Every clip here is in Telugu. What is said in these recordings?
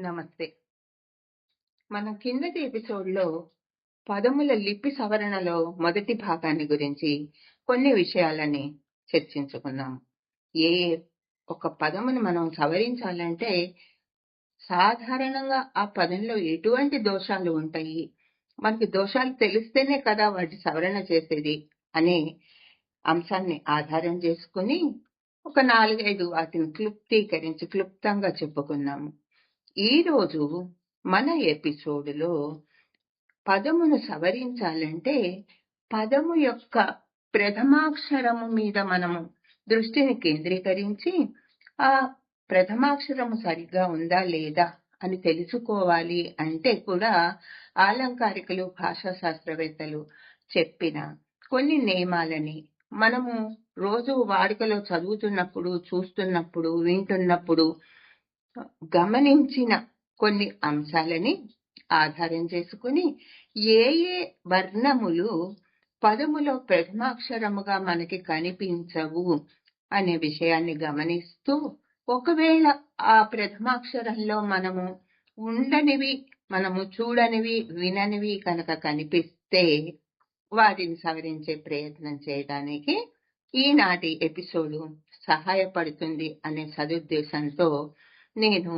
నమస్తే. మన కిందటి ఎపిసోడ్‌లో పదముల లిపి సవరణలో మొదటి భాగాన్ని గురించి కొన్ని విషయాలని చర్చించుకున్నాం. ఏ ఒక పదమును మనం సవరించాలంటే సాధారణంగా ఆ పదంలో ఎటువంటి దోషాలు ఉంటాయి? మనకి దోషాలు తెలిస్తేనే కదా వాటి సవరణ చేసేది అనే అంశాన్ని ఆధారం చేసుకుని ఒక 4, 5 వాటిని క్లుప్తీకరించి క్లుప్తంగా చెప్పుకున్నాము. ఈరోజు మన ఎపిసోడ్‌లో పదమును సవరించాలంటే పదము యొక్క ప్రథమాక్షరము మీద మనము దృష్టిని కేంద్రీకరించి ఆ ప్రథమాక్షరము సరిగ్గా ఉందా లేదా అని తెలుసుకోవాలి అంటే కూడా ఆలంకారికులు, భాషా శాస్త్రవేత్తలు చెప్పిన కొన్ని నియమాలని మనము రోజు వాడుకలో చదువుతున్నప్పుడు, చూస్తున్నప్పుడు, వింటున్నప్పుడు గమనించిన కొన్ని అంశాలని ఆధారం చేసుకుని ఏ ఏ వర్ణములు పదములో ప్రథమాక్షరముగా మనకి కనిపించవు అనే విషయాన్ని గమనిస్తూ ఒకవేళ ఆ ప్రథమాక్షరంలో మనము ఉండనివి, మనము చూడనివి, విననివి కనుక కనిపిస్తే వాటిని సవరించే ప్రయత్నం చేయడానికి ఈనాటి ఎపిసోడ్ సహాయపడుతుంది అనే సదుద్దేశంతో నేను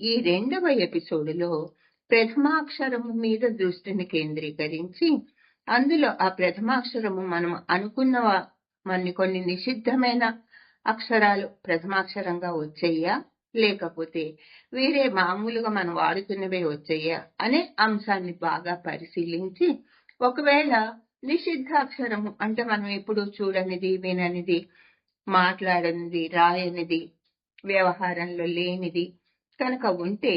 ఈ రెండవ ఎపిసోడ్లో ప్రథమాక్షరము మీద దృష్టిని కేంద్రీకరించి అందులో ఆ ప్రథమాక్షరము మనం అనుకున్న మన కొన్ని నిషిద్ధమైన అక్షరాలు ప్రథమాక్షరంగా వచ్చేయా? లేకపోతే వేరే మామూలుగా మనం వాడుతున్నవే వచ్చేయా? అనే అంశాన్ని బాగా పరిశీలించి ఒకవేళ నిషిద్ధాక్షరము అంటే మనం ఎప్పుడు చూడనిది విననిది మాట్లాడనిది రాయనిది వ్యవహారంలో లేనిది కనుక ఉంటే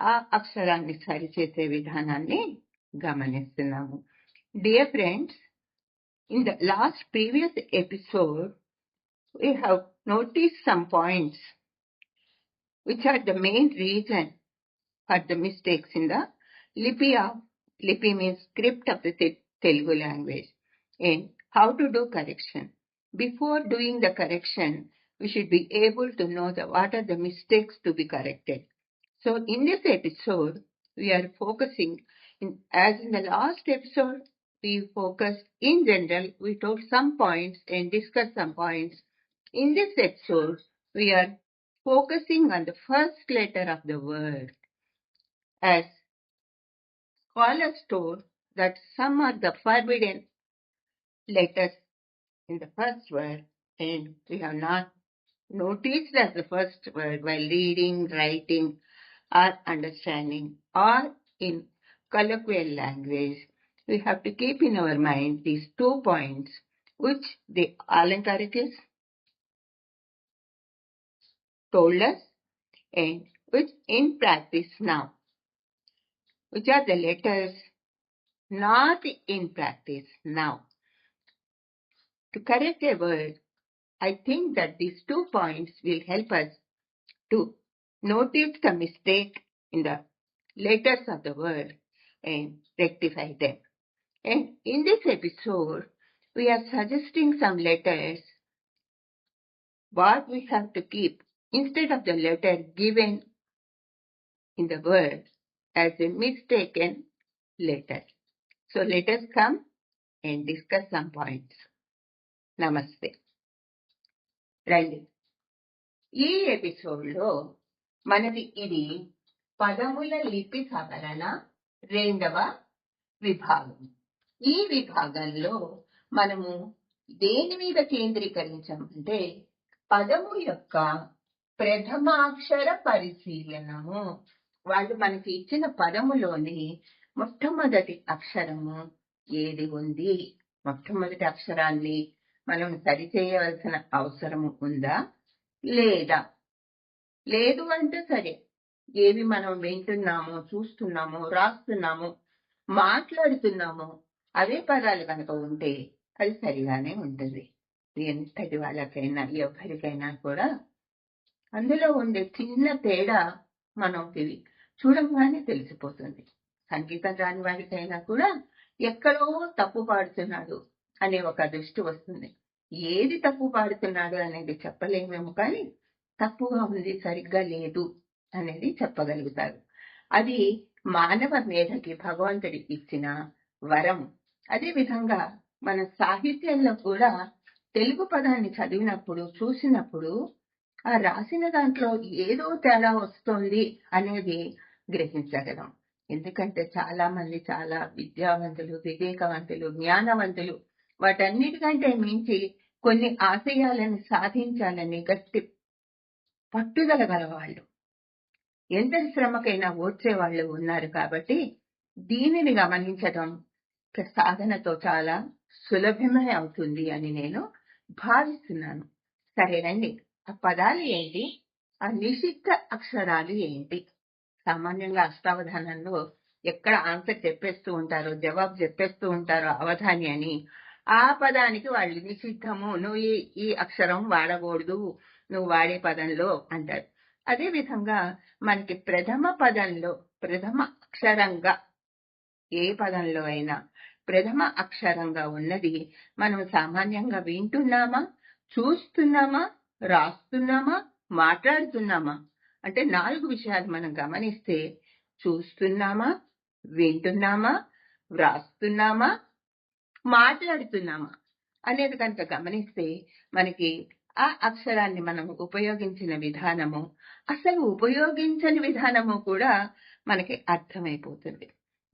ఆ అక్షరాన్ని సరిచేసే విధానాన్ని గమనిస్తున్నాము. Dear friends in the last previous episode we have some points which are the main reason for the mistakes in the lipi of lipi means script of the Telugu language and how to do correction before doing the correction we should be able to know the, what are the mistakes to be corrected. So in this episode, we are focusing in, as in the last episode, we focused in general, we told some points and discussed some points. In this episode, we are focusing on the first letter of the word. As scholars told that some are the forbidden letters in the first word and we have not noticed as the first word while reading, writing or understanding or in colloquial language. We have to keep in our mind these two points which the Alankarikis told us and which in practice now, which are the letters not in practice now. To correct a word, I think that these two points will help us to notice the mistake in the letters of the word and rectify them. And in this episode, we are suggesting some letters what we have to keep instead of the letter given in the word as a mistaken letter. So let us come and discuss some points. Namaste. రండి. ఈ ఎపిసోడ్లో మనది ఇది పదముల లిపి సవరణ రెండవ విభాగం. ఈ విభాగంలో మనము దేని మీద కేంద్రీకరించామంటే పదము యొక్క ప్రథమాక్షర పరిశీలనము. వాళ్ళు మనకి ఇచ్చిన పదములోని మొట్టమొదటి అక్షరము ఏది ఉంది? మొట్టమొదటి అక్షరాన్ని మనం సరిచేయవలసిన అవసరం ఉందా? లేదా? లేదు అంటే సరే. ఏవి మనం వింటున్నామో చూస్తున్నామో రాస్తున్నామో మాట్లాడుతున్నామో అవే పదాలు కనుక ఉంటే అది సరిగానే ఉంటుంది. ఎంతటి వాళ్ళకైనా ఎవరికైనా కూడా. అందులో ఉండే చిన్న తేడా మనకి చూడంగానే తెలిసిపోతుంది. సంగీతం రాని వాడికైనా కూడా ఎక్కడో తప్పు పాడుతున్నాడు. అనే ఒక దృష్టి వస్తుంది. ఏది తప్పు పాడుతున్నాడు అనేది చెప్పలేమేమో కానీ తప్పుగా ఉంది సరిగ్గా లేదు అనేది చెప్పగలుగుతారు. అది మానవ మేధకి భగవంతుడి ఇచ్చిన వరం. అదే విధంగా మన సాహిత్యంలో కూడా తెలుగు పదాన్ని చదివినప్పుడు చూసినప్పుడు ఆ రాసిన దాంట్లో ఏదో తేడా వస్తుంది అనేది గ్రహించగలం. ఎందుకంటే చాలా మంది చాలా విద్యావంతులు వివేకవంతులు జ్ఞానవంతులు వాటన్నిటికంటే మించి కొన్ని ఆశయాలను సాధించాలని గట్టి పట్టుదల గలవాళ్ళు. ఎంతటి శ్రమకైనా ఓర్చేవాళ్ళు ఉన్నారు కాబట్టి దీనిని గమనించడం సాధనతో చాలా సులభమే అవుతుంది అని నేను భావిస్తున్నాను. సరేనండి ఆ పదాలు ఏంటి? ఆ నిషిద్ధ అక్షరాలు ఏంటి? సామాన్యంగా అష్టావధానంలో ఎక్కడ ఆన్సర్ చెప్పేస్తూ ఉంటారో జవాబు చెప్పేస్తూ ఉంటారో అవధాని అని ఆ పదానికి వాళ్ళు నిషిద్ధము నువ్వు ఈ ఈ అక్షరం వాడకూడదు నువ్వు వాడే పదంలో అంటారు. అదే విధంగా మనకి ప్రథమ పదంలో ప్రథమ అక్షరంగా ఏ పదంలో అయినా ప్రథమ అక్షరంగా ఉన్నది మనం సామాన్యంగా వింటున్నామా చూస్తున్నామా రాస్తున్నామా మాట్లాడుతున్నామా? అంటే నాలుగు విషయాలు మనం గమనిస్తే చూస్తున్నామా వింటున్నామా వ్రాస్తున్నామా మాట్లాడుతున్నామా అనేది కనుక గమనిస్తే మనకి ఆ అక్షరాన్ని మనం ఉపయోగించిన విధానము అసలు ఉపయోగించని విధానము కూడా మనకి అర్థమైపోతుంది.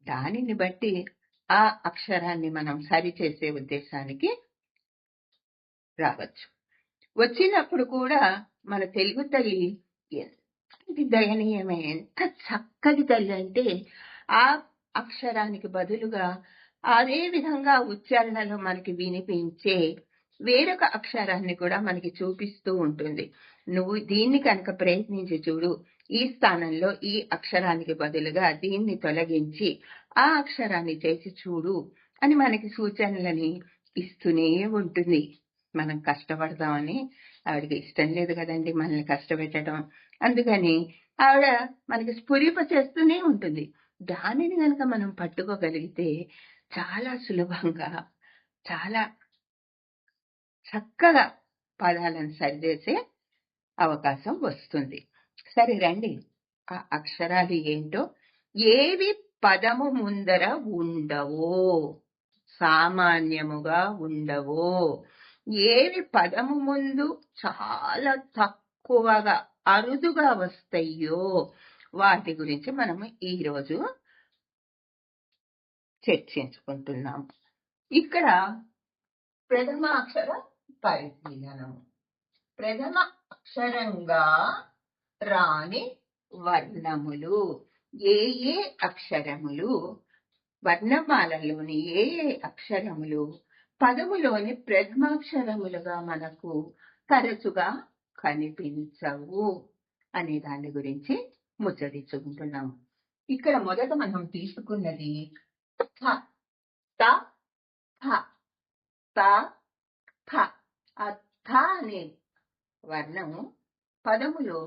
దానిని బట్టి ఆ అక్షరాన్ని మనం సరిచేసే ఉద్దేశానికి రావచ్చు. వచ్చినప్పుడు కూడా మన తెలుగు తల్లి ఎంత దయనీయమే ఎంత చక్కటి తల్లి అంటే ఆ అక్షరానికి బదులుగా అదే విధంగా ఉచ్చారణలో మనకి వినిపించే వేరొక అక్షరాన్ని కూడా మనకి చూపిస్తూ ఉంటుంది. నువ్వు దీన్ని కనుక ప్రయత్నించి చూడు. ఈ స్థానంలో ఈ అక్షరానికి బదులుగా దీన్ని తొలగించి ఆ అక్షరాన్ని చేసి చూడు అని మనకి సూచనలని ఇస్తూనే ఉంటుంది. మనం కష్టపడదామని ఆవిడకి ఇష్టం లేదు కదండి మనల్ని కష్టపెట్టడం. అందుకని ఆవిడ మనకి స్ఫురిప చేస్తూనే ఉంటుంది. దానిని కనుక మనం పట్టుకోగలిగితే చాలా సులభంగా చాలా చక్కగా పదాలను సరిచేసే అవకాశం వస్తుంది. సరే రండి. ఆ అక్షరాలు ఏంటో? ఏవి పదము ముందర ఉండవో సామాన్యముగా ఉండవో ఏవి పదము ముందు చాలా తక్కువగా అరుదుగా వస్తాయో వాటి గురించి మనము ఈ రోజు చర్చించుకుంటున్నాం. ఇక్కడ ప్రథమ అక్షర పరిశీలనం. ప్రథమ అక్షరంగా రాని వర్ణములు ఏ ఏ అక్షరములు వర్ణమాలలోని ఏ ఏ అక్షరములు పదములోని ప్రథమాక్షరములుగా మనకు తరచుగా కనిపించవు అనే దాని గురించి ముచ్చరించుకుంటున్నాము ఇక్కడ మొదట మనం తీసుకున్నది థ త థ త థ ఆ థా అనే వర్ణము పదములో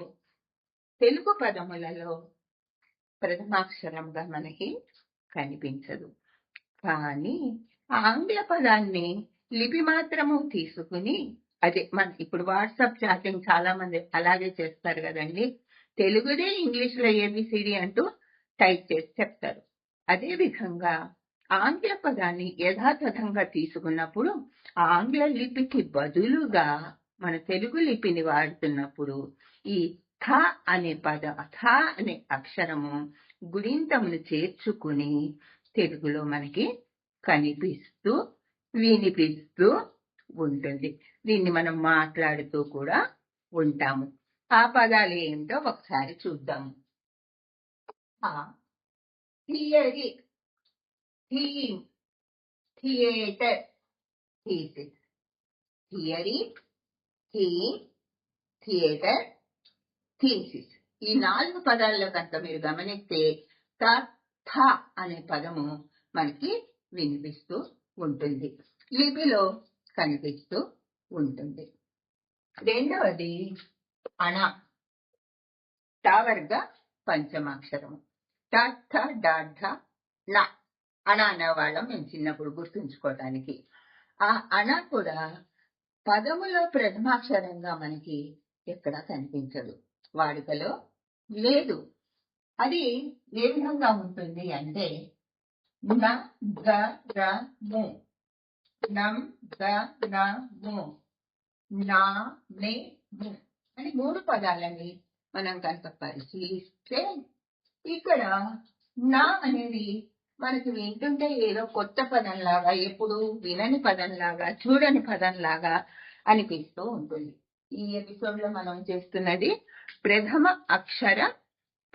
తెలుగు పదములలో ప్రథమాక్షరంగా మనకి కనిపించదు. కానీ ఆంగ్ల పదాన్ని లిపి మాత్రము తీసుకుని అదే మన ఇప్పుడు వాట్సాప్ చాటింగ్ చాలా మంది అలాగే చేస్తారు కదండి. తెలుగుదే ఇంగ్లీష్లో ఏబిసిడి అంటూ టైప్ చేసి చెప్తారు. అదేవిధంగా ఆంగ్ల పదాన్ని యథాతథంగా తీసుకున్నప్పుడు ఆంగ్ల లిపికి బదులుగా మన తెలుగు లిపిని వాడుతున్నప్పుడు ఈ థ అనే పద థ అనే అక్షరము గుడింతమును చేర్చుకుని తెలుగులో మనకి కనిపిస్తూ వినిపిస్తూ ఉంటుంది. దీన్ని మనం మాట్లాడుతూ కూడా ఉంటాము. ఆ పదాలు ఏంటో ఒకసారి చూద్దాము. Theory theme theatre thesis theory theme theatre thesis ఈ నాలుగు పదాల్లో కనుక మీరు గమనిస్తే త థ అనే పదము మనకి వినిపిస్తూ ఉంటుంది. లిపిలో కనిపిస్తూ ఉంటుంది. రెండవది అణ టావర్గ పంచమాక్షరము. ట డాఢ న అణ అనేవాళ్ళం మేము చిన్నప్పుడు గుర్తుంచుకోవటానికి. ఆ అణ కూడా పదములో ప్రథమాక్షరంగా మనకి ఎక్కడా కనిపించదు. వాడుకలో లేదు. అది ఏ విధంగా ఉంటుంది అంటే న గ ర ము. నం గ న ము. నా నే ము. అని మూడు పదాలని మనం కనుక పరిశీలిస్తే ఇక్కడ నా అనేది మనకి వింటుంటే ఏదో కొత్త పదంలాగా ఎప్పుడు వినని పదంలాగా చూడని పదంలాగా అనిపిస్తూ ఉంటుంది. ఈ ఎపిసోడ్లో మనం చేస్తున్నది ప్రథమ అక్షర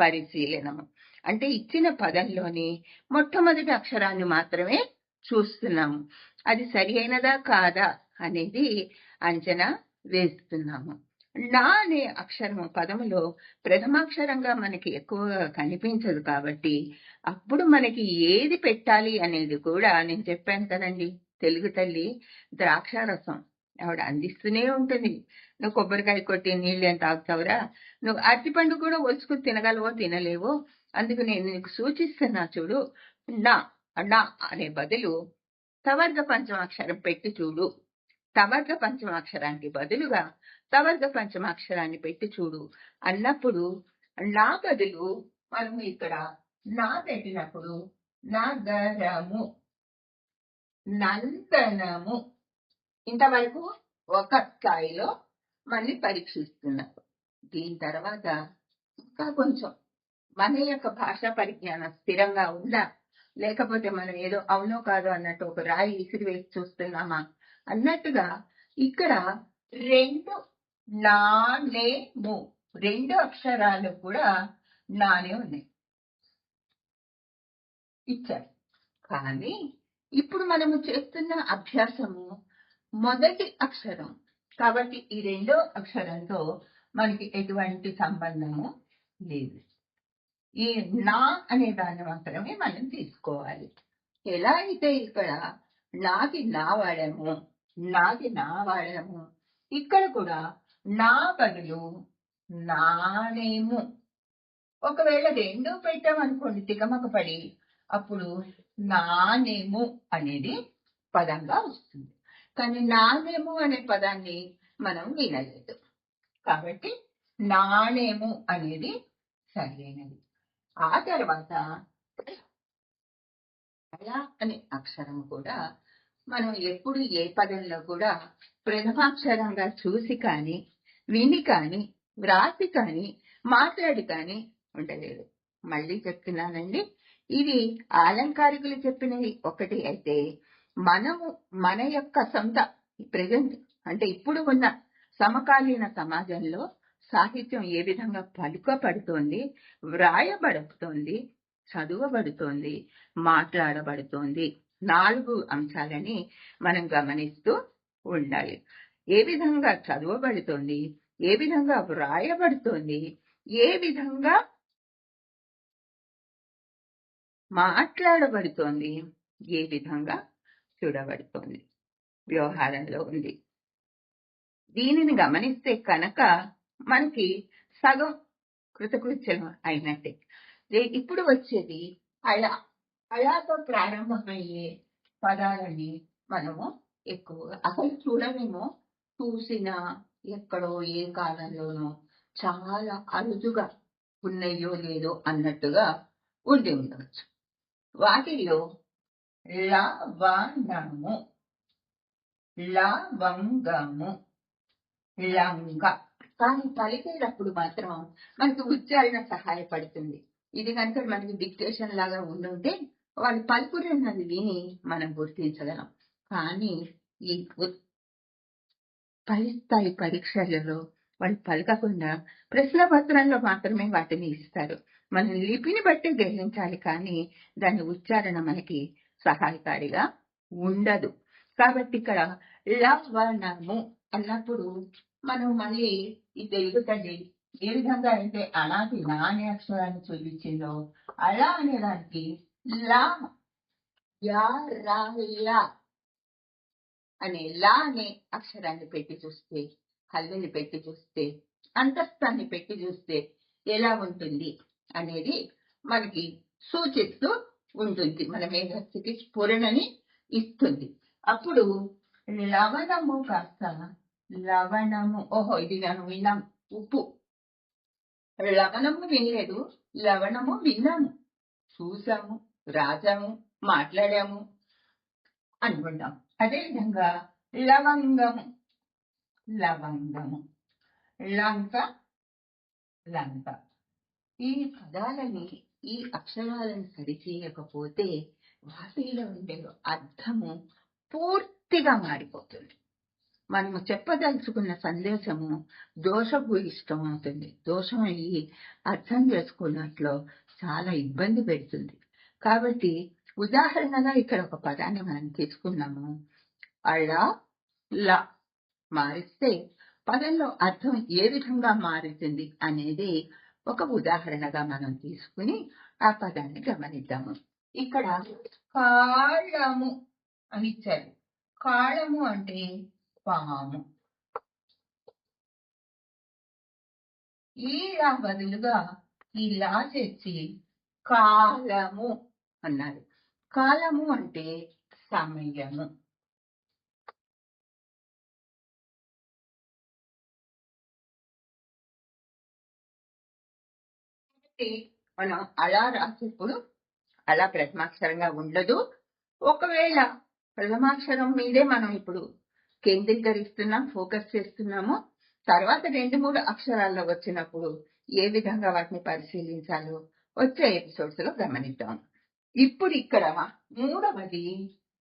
పరిశీలనము అంటే ఇచ్చిన పదంలోని మొట్టమొదటి అక్షరాన్ని మాత్రమే చూస్తున్నాము. అది సరి అయినదా కాదా అనేది అంచనా వేస్తున్నాము. నా అనే అక్షరము పదములో ప్రథమాక్షరంగా మనకి ఎక్కువగా కనిపించదు కాబట్టి అప్పుడు మనకి ఏది పెట్టాలి అనేది కూడా నేను చెప్పాను కదండి. తెలుగు తల్లి ద్రాక్షారసం ఆవిడ అందిస్తూనే ఉంటుంది. నువ్వు కొబ్బరికాయ కొట్టి నీళ్ళు ఏం తాగుతావురా? నువ్వు అరటిపండు కూడా ఒలుచుకుని తినగలవో తినలేవో? అందుకు నేను నీకు సూచిస్తున్నా చూడు. నా నా అనే బదులు సవర్గ పంచమాక్షరం పెట్టి చూడు. సవర్గ పంచమాక్షరానికి బదులుగా సవర్గ పంచమాక్షరాన్ని పెట్టి చూడు. అన్నప్పుడు నా బదులు మనం ఇక్కడ నా పెట్టినప్పుడు నగరము. నందనము. ఇంతవరకు ఒక స్థాయిలో మళ్ళీ పరీక్షిస్తున్నారు దీని తర్వాత ఇంకా కొంచెం మన యొక్క భాషా పరిజ్ఞానం స్థిరంగా ఉందా? లేకపోతే మనం ఏదో అవునో కాదో అన్నట్టు ఒక రాయి ఇసిరి వేసి చూస్తున్నామా? అన్నట్టుగా ఇక్కడ రెండు నా లేము రెండు అక్షరాలు కూడా నానే ఉన్నాయి. ఇచ్చారు. కానీ ఇప్పుడు మనము చేస్తున్న అభ్యాసము మొదటి అక్షరం. కాబట్టి ఈ రెండో అక్షరంతో మనకి ఎటువంటి సంబంధము లేదు. ఈ నా అనే దాన్ని మాత్రమే మనం తీసుకోవాలి. ఎలా అయితే ఇక్కడ నాది నా వాడము నాది నా వాడము ఇక్కడ కూడా నా బదులు నానేము. ఒకవేళ రెండు పెట్టామనుకోండి తికమక పడి అప్పుడు నానేము అనేది పదంగా వస్తుంది. కానీ నానేము అనే పదాన్ని మనం వినలేదు. కాబట్టి నాణేము అనేది సరైనది. ఆ తర్వాత అలా అనే అక్షరం కూడా మనం ఎప్పుడు ఏ పదంలో కూడా ప్రథమాక్షరంగా చూసి కానీ విని కానీ వ్రాసి కానీ మాట్లాడి కానీ ఉండలేదు. మళ్ళీ చెప్తున్నానండి. ఇది ఆలంకారికులు చెప్పినవి ఒకటి అయితే మనము మన యొక్క సొంత ప్రజెంట్ అంటే ఇప్పుడు ఉన్న సమకాలీన సమాజంలో సాహిత్యం ఏ విధంగా పలుకబడుతోంది వ్రాయబడుతోంది చదువబడుతోంది మాట్లాడబడుతోంది నాలుగు అంశాలని మనం గమనిస్తూ ఉండాలి. ఏ విధంగా చదువబడుతోంది ఏ విధంగా వ్రాయబడుతోంది? ఏ విధంగా మాట్లాడబడుతోంది? ఏ విధంగా చూడబడుతోంది? వ్యవహారంలో ఉంది. దీనిని గమనిస్తే కనుక మనకి సగం కృతకృత్యం అయినట్టే. ఇప్పుడు వచ్చేది అయా అయాతో ప్రారంభమయ్యే పదాలని మనము ఎక్కువగా అసలు చూడమేమో చూసినా ఎక్కడో ఏ కాలంలోనో చాలా అరుదుగా ఉన్నాయో లేదో అన్నట్టుగా ఉండి ఉండవచ్చు. వాటిల్లో లవణము లవంగము లంగ కానీ పలికేటప్పుడు మాత్రం మనకి ఉచ్చారణ సహాయపడుతుంది. ఇది కనుక మనకి డిక్టేషన్ లాగా ఉండుంటే వాళ్ళు పలుకుతున్నది విని మనం గుర్తించగలం. కానీ ఈ పై స్థాయి పరీక్షలలో వాళ్ళు పలకకుండా ప్రశ్న పత్రంలో మాత్రమే వాటిని ఇస్తారు. మనం లిపిని బట్టి గ్రహించాలి కానీ దాని ఉచ్చారణ మనకి సహాయకారిగా ఉండదు. కాబట్టి ఇక్కడ లవణము అన్నప్పుడు మనం మళ్ళీ ఈ తెలుగు తల్లి ఏ విధంగా అయితే అలాంటి నా అనే అక్షరాన్ని చూపించిందో అలా అనేదానికి లా యా రా లా అనే లా అనే అక్షరాన్ని పెట్టి చూస్తే హల్లుని పెట్టి చూస్తే అంతస్తాన్ని పెట్టి చూస్తే ఎలా ఉంటుంది అనేది మనకి సూచిస్తూ ఉంటుంది. మన మేధస్థితి స్ఫురణని ఇస్తుంది. అప్పుడు లవణము కాస్త లవణము ఓహో ఇది మనం విన్నాం. ఉప్పు. లవణము వినలేదు లవణము విన్నాము. చూసాము రాసాము మాట్లాడాము అనుకుంటాం. అదేవిధంగా లవంగము లవంగము లంక లంక. ఈ పదాలని ఈ అక్షరాలను సరిచేయకపోతే వాటిలో ఉండే అర్థము పూర్తిగా మారిపోతుంది. మనము చెప్పదలుచుకున్న సందేశము దోషభూయిష్టం అవుతుంది దోషం అయ్యి అర్థం చేసుకున్నట్లు చాలా ఇబ్బంది పెడుతుంది. కాబట్టి ఉదాహరణగా ఇక్కడ ఒక పదాన్ని మనం తీసుకున్నాము. అళ ల మారిస్తే పదంలో అర్థం ఏ విధంగా మారుతుంది అనేది ఒక ఉదాహరణగా మనం తీసుకుని ఆ పదాన్ని గమనిద్దాము. ఇక్కడ కాళము అని ఇచ్చారు. కాళము అంటే పాము. ఈలా బదులుగా ఇలా చేర్చి కాలము అన్నారు. కాలము అంటే సమయము. కాబట్టి మనం అలా రాసేప్పుడు అలా ప్రథమాక్షరంగా ఉండదు. ఒకవేళ ప్రథమాక్షరం మీదే మనం ఇప్పుడు కేంద్రీకరిస్తున్నాం ఫోకస్ చేస్తున్నాము తర్వాత రెండు మూడు అక్షరాల్లో వచ్చినప్పుడు ఏ విధంగా వాటిని పరిశీలించాలో వచ్చే ఎపిసోడ్స్లో గమనిద్దాం. ఇప్పుడు ఇక్కడ మూడవది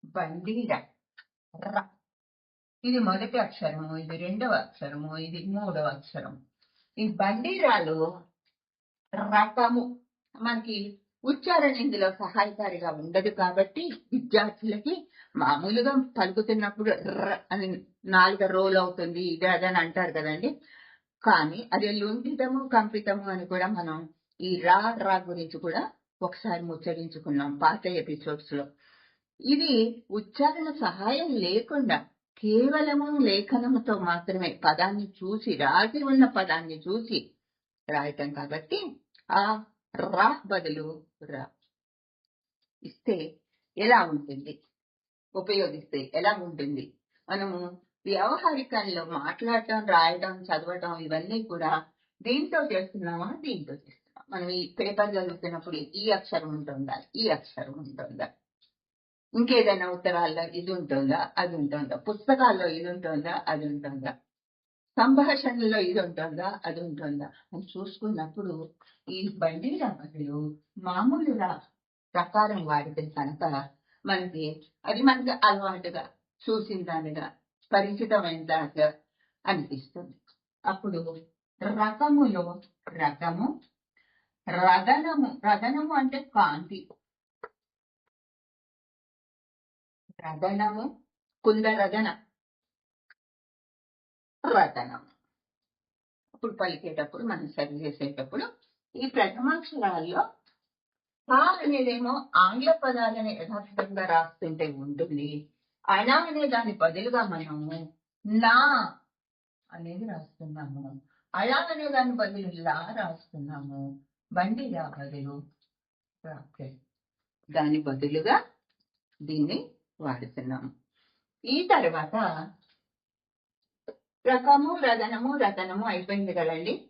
బండిర. ఇది మొదటి అక్షరము ఇది రెండవ అక్షరము ఇది మూడవ అక్షరం. ఈ బండీరాలో రకము. మనకి ఉచ్చారణ ఇందులో సహాయకారిగా ఉండదు కాబట్టి విద్యార్థులకి మామూలుగా పలుకుతున్నప్పుడు ర అని నాలుగు రోల్ అవుతుంది ఇది అదని అంటారు కదండి. కానీ అది లుంఠితము కంపితము అని కూడా మనం ఈ రా రా గురించి కూడా ఒకసారి ముచ్చరించుకున్నాం పాత ఎపిసోడ్స్లో ఇది ఉచ్చారణ సహాయం లేకుండా కేవలము లేఖనముతో మాత్రమే పదాన్ని చూసి రాసి ఉన్న పదాన్ని చూసి రాయటం కాబట్టి ఆ రా బదులు రా. ఇస్తే ఎలా ఉంటుంది? ఉపయోగిస్తే ఎలా ఉంటుంది? మనము వ్యవహారికంలో మాట్లాడటం రాయడం చదవటం ఇవన్నీ కూడా దీంతో చేస్తున్నామా? దీంతో చేస్తున్నాం మనం ఈ పేపర్ చదువుతున్నప్పుడు ఈ అక్షరం ఉంటుందా? ఈ అక్షరం ఉంటుందా? ఇంకేదైనా ఉత్తరాల్లో ఇది ఉంటుందా? అది ఉంటుందా? పుస్తకాల్లో ఇది ఉంటుందా? అది ఉంటుందా? సంభాషణలో ఇది ఉంటుందా అది ఉంటుందా? అని చూసుకున్నప్పుడు ఈ బండి బదులు మామూలుగా ప్రకారం వాడితే కనుక మనకి అది మనకి అలవాటుగా చూసిన దానిగా పరిచితమైన దానిగా అనిపిస్తుంది. అప్పుడు రకములో రకము రదనము రదనము అంటే కాంతి. రదనము కుందరదన రతనము అప్పుడు పలికేటప్పుడు మనం సరి చేసేటప్పుడు ఈ ప్రథమాక్షరాల్లో ఆ అనేదేమో ఆంగ్ల పదాలని యథార్థంగా రాస్తుంటే ఉంటుంది. అనా అనే దాని బదులుగా మనము నా అనేది రాస్తున్నాము. అలా అనే దాని బదులు లా రాస్తున్నాము. బండి లా బదులు దాని బదులుగా దీన్ని వాడుతున్నాము. ఈ తర్వాత రకము రదనము రతనము అయిపోయింది కదండి.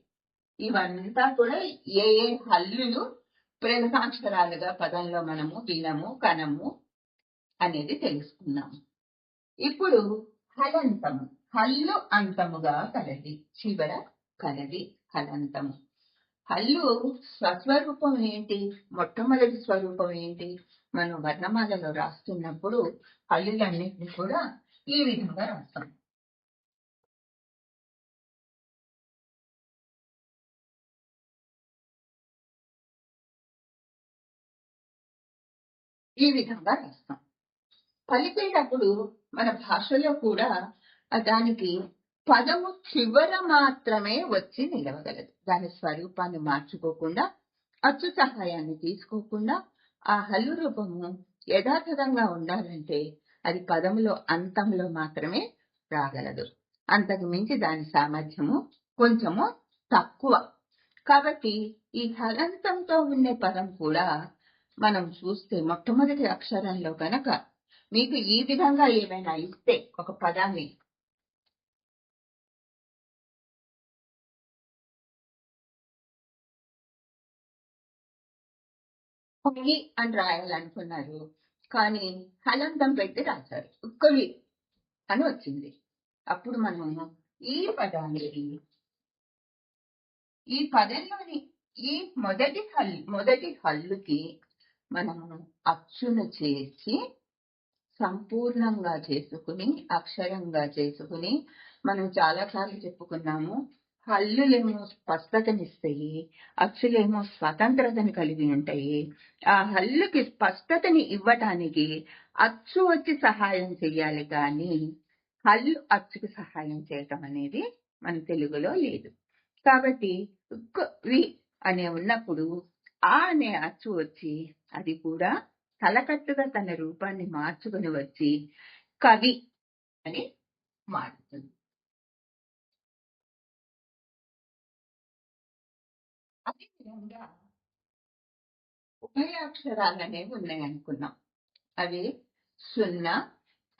ఇవంతా కూడా ఏ ఏ హల్లులు ప్రధానాక్షరాలుగా పదంలో మనము వినము కనము అనేది తెలుసుకున్నాము ఇప్పుడు హలంతము. హల్లు అంతముగా కలది. చివర కలది హలంతము. హల్లు స్వస్వరూపం ఏంటి? మొట్టమొదటి స్వరూపం ఏంటి? మనం వర్ణమాలలో రాస్తున్నప్పుడు హల్లులన్నింటినీ కూడా ఈ విధంగా రాస్తాం. ఈ విధంగా రాస్తాం. పలికేటప్పుడు మన భాషలో కూడా దానికి పదము చివర మాత్రమే వచ్చి నిలవగలదు. దాని స్వరూపాన్ని మార్చుకోకుండా అచ్చు సహాయాన్ని తీసుకోకుండా ఆ హల్లు రూపము యథాతథంగా ఉండాలంటే అది పదములో అంతంలో మాత్రమే రాగలదు. అంతకు మించి దాని సామర్థ్యము కొంచెము తక్కువ. కాబట్టి ఈ హలంతంతో ఉండే పదం కూడా మనం చూస్తే మొట్టమొదటి అక్షరంలో గనక మీకు ఈ విధంగా ఏమైనా ఇస్తే ఒక పదాన్ని. అని రాయాలనుకున్నారు. కానీ హలంతం పెట్టి రాశారు. ఉక్కవి అని వచ్చింది. అప్పుడు మనము ఈ పదాన్ని ఈ పదంలోని ఈ మొదటి హల్ మొదటి హల్లుకి మనము అచ్చును చేర్చి సంపూర్ణంగా చేసుకుని అక్షరంగా చేసుకుని మనం చాలా సార్లు చెప్పుకున్నాము హల్లులేమో స్పష్టతనిస్తాయి అచ్చులేమో స్వతంత్రతని కలిగి ఉంటాయి. ఆ హల్లుకి స్పష్టతని ఇవ్వటానికి అచ్చు వచ్చి సహాయం చెయ్యాలి కానీ హల్లు అచ్చుకి సహాయం చేయటం అనేది మన తెలుగులో లేదు. కాబట్టి వి అనే ఉన్నప్పుడు ఆ అనే అచ్చు వచ్చి అది కూడా తలకట్టుగా తన రూపాన్ని మార్చుకుని వచ్చి కవి అని మారుతుంది. అదేవిధంగా ఉభయాక్షరాలు అనేవి ఉన్నాయనుకున్నాం. అవి సున్నా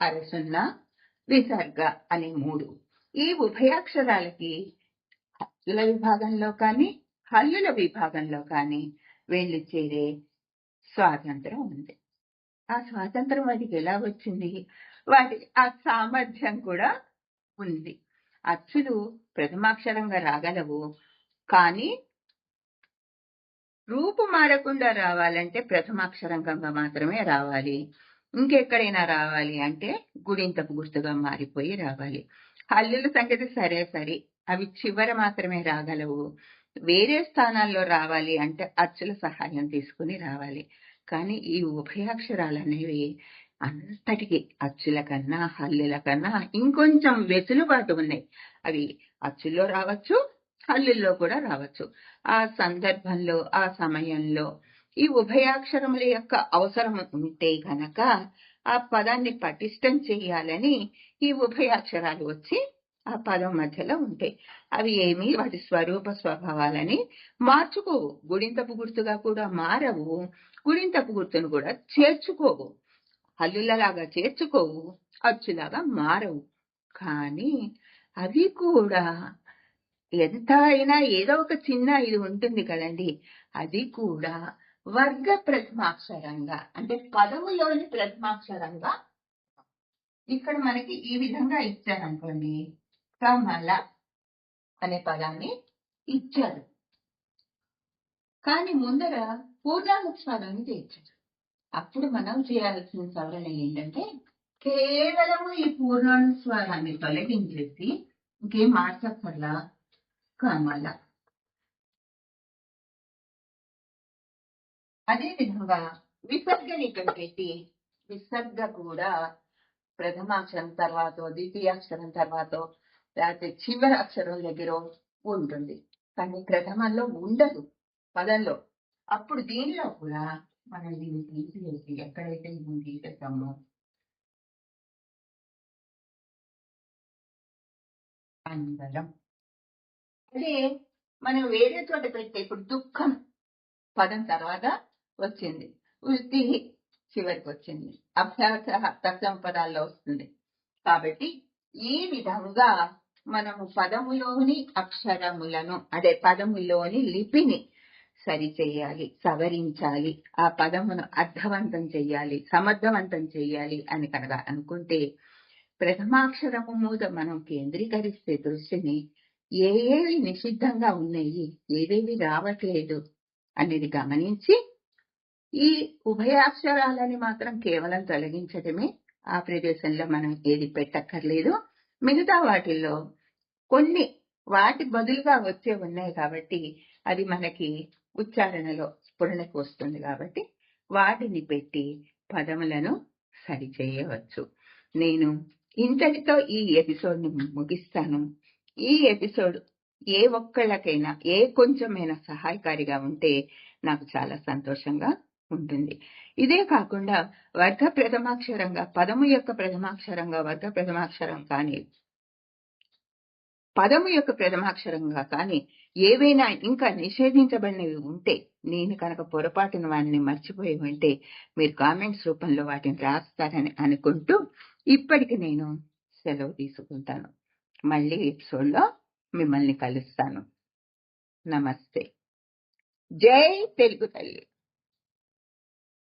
అర సున్నా విసర్గ అనే మూడు. ఈ ఉభయాక్షరాలకి హల్లుల విభాగంలో కానీ హల్లుల విభాగంలో కానీ వెళ్ళి చేరే స్వాతంత్రం ఉంది. ఆ స్వాతంత్రం వాటికి ఎలా వచ్చింది? వాటి ఆ సామర్థ్యం కూడా ఉంది. అచ్చులు ప్రథమాక్షరంగా రాగలవు. కానీ రూపు మారకుండా రావాలంటే ప్రథమాక్షరంగా మాత్రమే రావాలి. ఇంకెక్కడైనా రావాలి అంటే గుడింతపు గుర్తుగా మారిపోయి రావాలి. హల్లుల సంగతి సరే సరే. అవి చివర మాత్రమే రాగలవు. వేరే స్థానాల్లో రావాలి అంటే అచ్చుల సహాయం తీసుకుని రావాలి. కానీ ఈ ఉభయాక్షరాలు అనేవి అంతటికి అచ్చుల కన్నా హల్లుల కన్నా ఇంకొంచెం వెసులుబాటు ఉన్నాయి. అవి అచ్చుల్లో రావచ్చు హల్లుల్లో కూడా రావచ్చు. ఆ సందర్భంలో ఆ సమయంలో ఈ ఉభయాక్షరముల యొక్క అవసరం ఉంటే గనక ఆ పదాన్ని పటిష్టం చేయాలని ఈ ఉభయాక్షరాలు వచ్చి ఆ పదం మధ్యలో ఉంటాయి. అవి ఏమి వాటి స్వరూప స్వభావాలని మార్చుకోవు గుడింతపు గుర్తుగా కూడా మారవు. గుడింతపు గుర్తును కూడా చేర్చుకోవు. హల్లులలాగా చేర్చుకోవు. అచ్చులాగా మారవు. కానీ అవి కూడా ఎంత అయినా ఏదో ఒక చిన్న ఇది ఉంటుంది కదండి. అది కూడా వర్గ ప్రథమాక్షరంగా అంటే పదములోని ప్రథమాక్షరంగా ఇక్కడ మనకి ఈ విధంగా ఇచ్చారనుకోండి. కమల అనే పదాన్ని ఇచ్చారు. కానీ ముందర పూర్ణానుస్వారాన్ని చేర్చారు అప్పుడు మనం చేయాల్సిన సవరణ ఏంటంటే కేవలము ఈ పూర్ణానుస్వారాన్ని తొలగించేసి ఇంకేం మార్చక్కర్లా కమల అదే విధంగా విసర్గని ఇక్కడ పెట్టి విసర్గ కూడా ప్రథమాక్షరం తర్వాత ద్వితీయాక్షరం తర్వాత లేకపోతే చివరి అక్షరం దగ్గర ఉంటుంది. కానీ ప్రథమంలో ఉండదు. పదంలో. అప్పుడు దీనిలో కూడా మనం దీన్ని తీసివేసి ఎక్కడైతే దీన్ని తీసేస్తామో అందరం అదే మనం వేరే చోట పెడితే ఇప్పుడు దుఃఖం పదం తర్వాత వచ్చింది. వృత్తి చివరికి వచ్చింది. అభ్యాస తత్వం పదాల్లో వస్తుంది. కాబట్టి ఈ విధంగా మనము పదములోని అక్షరములను అదే పదములోని లిపిని సరిచేయాలి సవరించాలి ఆ పదమును అర్థవంతం చెయ్యాలి సమర్థవంతం చెయ్యాలి అని కనుక అనుకుంటే ప్రథమాక్షరము మీద మనం కేంద్రీకరిస్తే దృష్టిని ఏ ఏవి నిషిద్ధంగా ఉన్నాయి ఏవేవి రావట్లేదు అనేది గమనించి ఈ ఉభయాక్షరాలని మాత్రం కేవలం తొలగించడమే ఆ ప్రదేశంలో మనం ఏది పెట్టక్కర్లేదు. మిగతా వాటిల్లో కొన్ని వాటి బదులుగా వచ్చే ఉన్నాయి కాబట్టి అది మనకి ఉచ్చారణలో స్ఫురణకు వస్తుంది కాబట్టి వాటిని పెట్టి పదములను సరిచేయవచ్చు. నేను ఇంతటితో ఈ ఎపిసోడ్ని ముగిస్తాను. ఈ ఎపిసోడ్ ఏ ఒక్కళ్ళకైనా ఏ కొంచెమైనా సహాయకారిగా ఉంటే నాకు చాలా సంతోషంగా ఉంటుంది. ఇదే కాకుండా వర్గ ప్రథమాక్షరంగా పదము యొక్క ప్రథమాక్షరంగా వర్గ ప్రథమాక్షరం కానీ పదము యొక్క ప్రథమాక్షరంగా కానీ ఏవైనా ఇంకా నిషేధించబడినవి ఉంటే నేను కనుక పొరపాటున వాటిని మర్చిపోయి ఉంటే మీరు కామెంట్స్ రూపంలో వాటిని రాస్తారని అనుకుంటూ ఇప్పటికి నేను సెలవు తీసుకుంటాను. మళ్ళీ ఎపిసోడ్లో మిమ్మల్ని కలుస్తాను. నమస్తే. జై తెలుగు తల్లి.